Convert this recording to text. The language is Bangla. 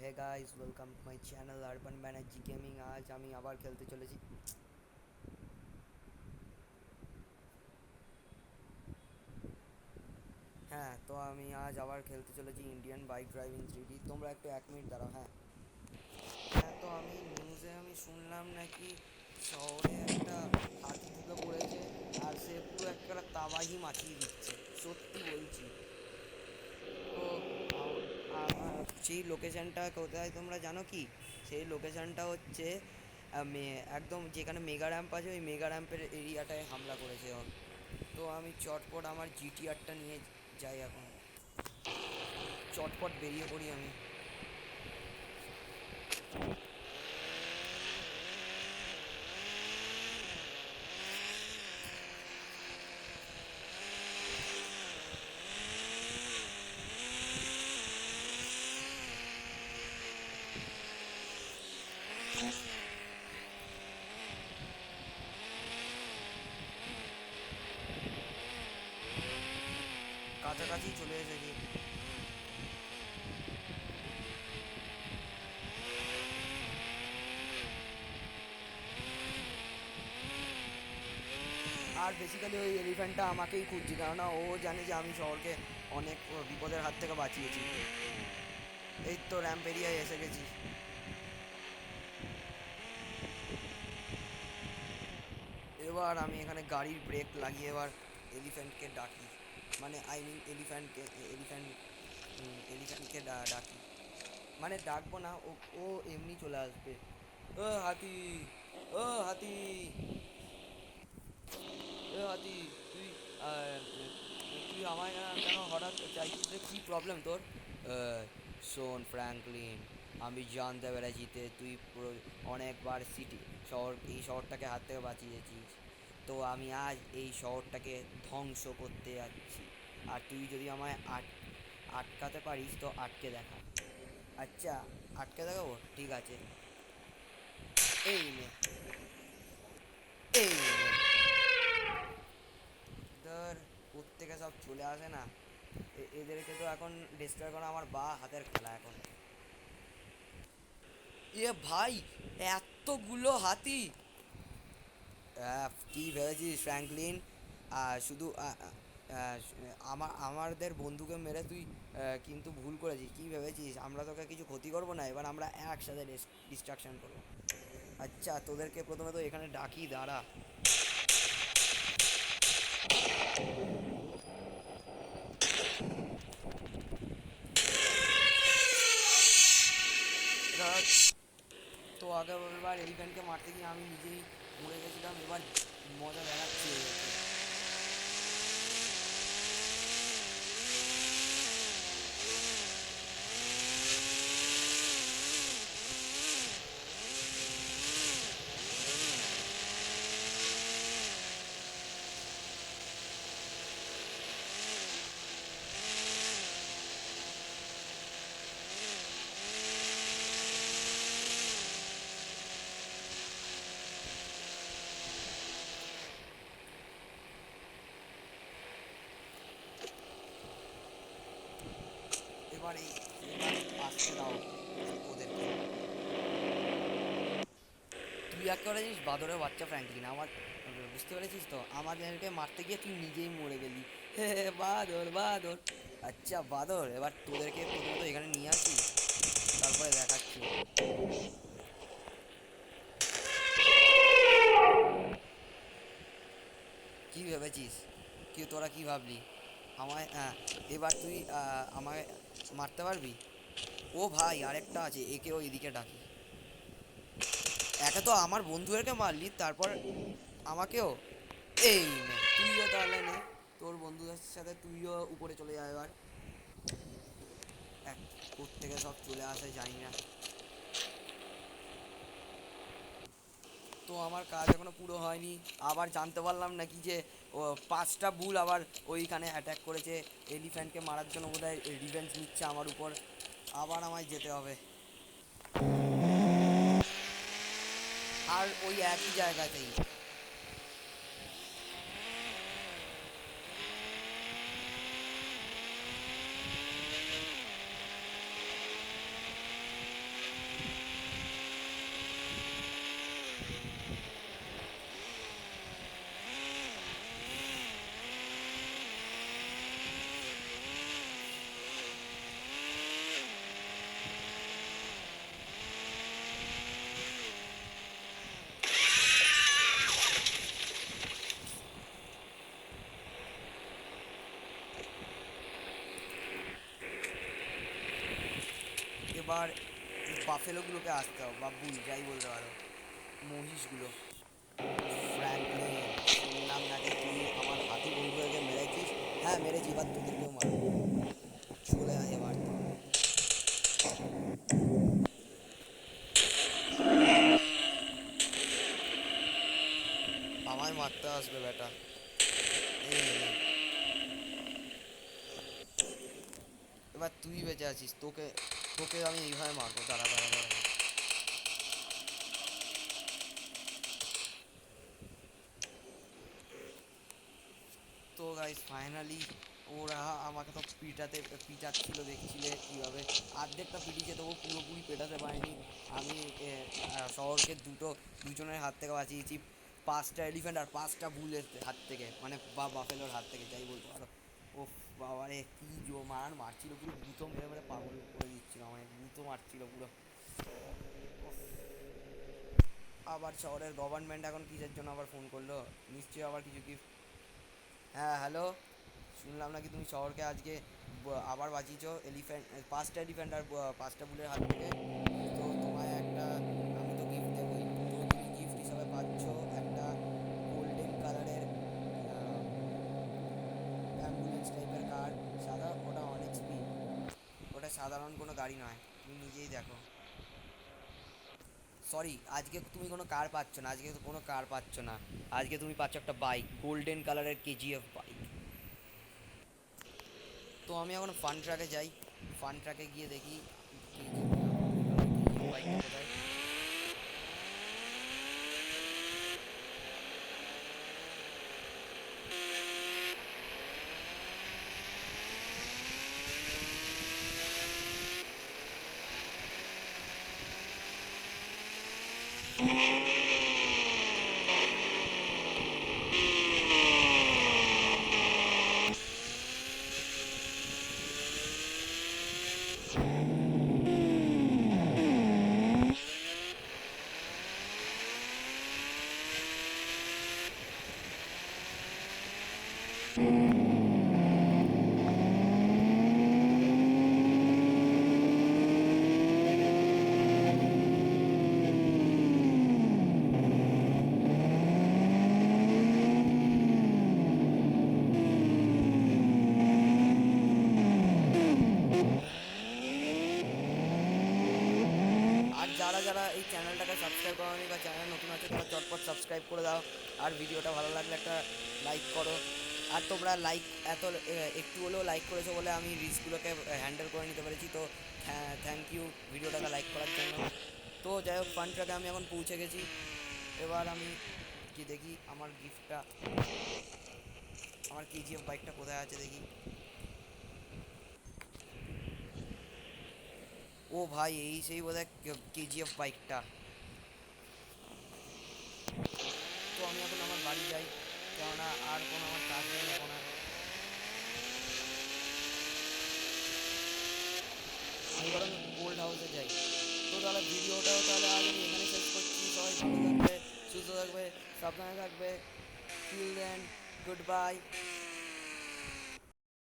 Hey guys welcome my channel urban Banerjee gaming আজ আমি আবার খেলতে চলেছি। হ্যাঁ তো আমি আজ আবার খেলতে চলেছি ইন্ডিয়ান বাইক ড্রাইভিং থ্রিডি তোমরা একটু এক মিনিট দাঁড়াও হ্যাঁ। হ্যাঁ তো আমি নিউজে আমি শুনলাম নাকি শহরে একটা হাতি ঢুকে পড়েছে আর সে পুরো একটা তাবাহি মাখিয়ে দিচ্ছে। সত্যি বলছি। তো সেই লোকেশানটা কোথায় তোমরা জানো কি? সেই লোকেশানটা হচ্ছে একদম যেখানে মেগা র্যাম্প আছে, ওই মেগা র্যাম্পের এরিয়াটায় হামলা করেছে তো আমি চটপট আমার জিটিআরটা নিয়ে যাই এখন। চটপট বেরিয়ে পড়ি আমি। কাছাকাছি চলে এসেছি। আর বেসিক্যালি ওই এলিফ্যান্টটা আমাকেই খুঁজছি, কেননা ও জানে যে আমি শহরকে অনেক বিপদের হাত থেকে বাঁচিয়েছি। এই তো র্যাম্প এরিয়ায় এসে গেছি। এবার আমি এখানে গাড়ির ব্রেক লাগিয়ে এবার এলিফ্যান্টকে ডাকি। মানে আই মিন এলিফ্যান্টকে এলিফ্যান্ট এলিফ্যান্টকে ডাকি। মানে ডাকবো না, ও ও এমনি চলে আসবে। ও হাতি ও হাতি। ও হাতি, তুই তুই আমায় কেন হঠাৎ চাইছিস রে কী প্রবলেম তোর? শোন ফ্র্যাঙ্কলিন আমি জানতে পেরেছি তে তুই অনেকবার সিটি শহর, এই শহরটাকে হাত থেকে বাঁচিয়েছিস। তো আমি আজ এই শহরটাকে ধ্বংস করতে যাচ্ছি। আর তুই যদি আমায় আট, আটকাতে পারিস তো আটকে দেখা। আচ্ছা আটকে দেখাবো? ঠিক আছে। এই নে। এই ধর, প্রত্যেকে সব চলে আসে না। এদেরকে তো এখন ডিস্ট্রয় করা আমার বা হাতের খেলা এখন। এ ভাই, এতগুলো হাতি! কি ভেবেছিস ফ্র্যাঙ্কলিন শুধু আমার, আমাদের বন্ধুকে মেরে তুই কিন্তু ভুল করেছিস। কি ভেবেছিস? আমরা তোকে কিছু ক্ষতি করব না? এবার আমরা একসাথে ডিস্ট্রাকশন করব। আচ্ছা তোদেরকে প্রথমে তো এখানে ডাকি, দাঁড়া। তো আগে এবার এলিফ্যান্টকে মারতে গিয়ে আমি নিজেই মরে গেছিলাম। এবার মজা দেখাচ্ছি। এবার আসতে দাও ওদেরকে তুই এক করেছিস বাদরের বাচ্চা ফ্র্যাঙ্কলিন আমার বুঝতে পেরেছিস তো? আমাদেরকে মারতে গিয়ে তুই নিজেই মরে গেলি। হে বাদর বাদর। আচ্ছা বাদর, এবার তোদেরকে প্রথমত এখানে নিয়ে আসি, তারপরে দেখাচ্ছি। কি ভেবেছিস? কি, তোরা কি ভাবলি? আমায় হ্যাঁ এবার তুই আমায় মারতে পারবি? ও ভাই আর একটা আছে, একেও এদিকে ডাকি। একে তো আমার বন্ধুদেরকে মারলি, তারপর আমাকেও? এই তুইও তাহলে নে, তোর বন্ধুদের সাথে তুইও উপরে চলে যা এবার। এক থেকে সব চলে আসে জানি না। তো আমার কাজ এখনও পুরো হয়নি। আবার জানতে পারলাম নাকি যে, ও পাঁচটা বুল আবার ওইখানে অ্যাট্যাক করেছে। এলিফ্যান্টকে মারার জন্য বোধ হয় রিভেঞ্জ নিচ্ছে আমার উপর। আবার আমায় যেতে হবে। আর ওই একই জায়গাতেই। এবার বাফেলোগুলোকে আসতে হবে বা বুল যাই বলতে পারো। মহিষগুলো। ফ্র্যাঙ্কলিন শুনলাম নাকি তুই আমার হাতি বন্ধুদেরকে মেরেছিস? হ্যাঁ মেরেছি, এবার তোদেরকেও মার চলে আয় এবার। আমায় মারতে আসবে, বেটা। এবার তুই বেঁচে আছিস, তোকে তোকে আমি এইভাবে মারবো, দাঁড়া দাঁড়া দাঁড়া। তো গাইস ফাইনালি ওরা আমাকে তো পিটাতে, পিটাচ্ছিল, দেখছিলে কীভাবে। অর্ধেকটা পিটিয়েছে তবু পুরোপুরি পেটাতে পারিনি। আমি শহরকে দুটো, দুজনের হাত থেকে বাঁচিয়েছি। পাঁচটা এলিফ্যান্ট আর পাঁচটা বুলের হাত থেকে মানে বা বাফেলোর হাত থেকে, যাই বলতে পারো। ও বাবারে, কি জো মার মারছিল পুরো, গুঁতো মেরে মেরে পাগল করে দিচ্ছিল আমায়, গুঁতো মারছিল পুরো। আবার শহরের গভর্নমেন্ট এখন কিসের জন্য আবার ফোন করল? নিশ্চয়ই আবার কিছু কি হ্যাঁ হ্যালো শুনলাম নাকি তুমি শহরকে আজকে আবার বাঁচিয়েছো এলিফ্যান্ট পাঁচটা এলিফ্যান্ট আর পাঁচটা বুলের হাত থেকে তো তোমায় একটা আমি তো গিফট দেবোই তো তুমি গিফট হিসাবে পাচ্ছ একটা গোল্ডেন কালারের অ্যাম্বুলেন্স টাইপের কার সাদা ওটা অনেক স্পিড ওটা সাধারণ কোনো গাড়ি নয়। তুমি নিজেই দেখো। সরি আজকে তুমি কোনো কার পাচ্ছ না, আজকে তো কোনো কার পাচ্ছ না। আজকে তুমি পাচ্ছ একটা বাইক গোল্ডেন কালারের কেজিএফ বাইক তো আমি এখন ফান ট্রাকে যাই। ফান ট্রাকে গিয়ে দেখি বাইক কোথায়। সাবস্ক্রাইব করে দাও আর ভিডিওটা ভালো লাগলে একটা লাইক করো। আর তোমরা লাইক এত একটু হলেও লাইক করেছ বলে আমি রিস্কগুলোকে হ্যান্ডেল করে নিতে পেরেছি। তো থ্যাংক ইউ ভিডিওটাকে লাইক করার জন্য। তো যাই হোক ফান ট্রাকে আমি এখন পৌঁছে গেছি। এবার আমি কি দেখি আমার গিফটটা আমার কেজিএফ বাইকটা কোথায় আছে দেখি। ও ভাই, এই সেই বোধহয় কেজিএফ বাইকটা তো আমি এখন আমার বাড়ি যাই, কেননা আর কোনো আমার কাজ নেই এখন আর আমি বরং গোল্ড হাউসে যাই। তো তাহলে ভিডিওটাও তাহলে আজ আমি এখানে শেষ করছি। সবাই ভালো থাকবে, সুস্থ থাকবে, সাবধানে থাকবে। ফিল দেন গুড বাই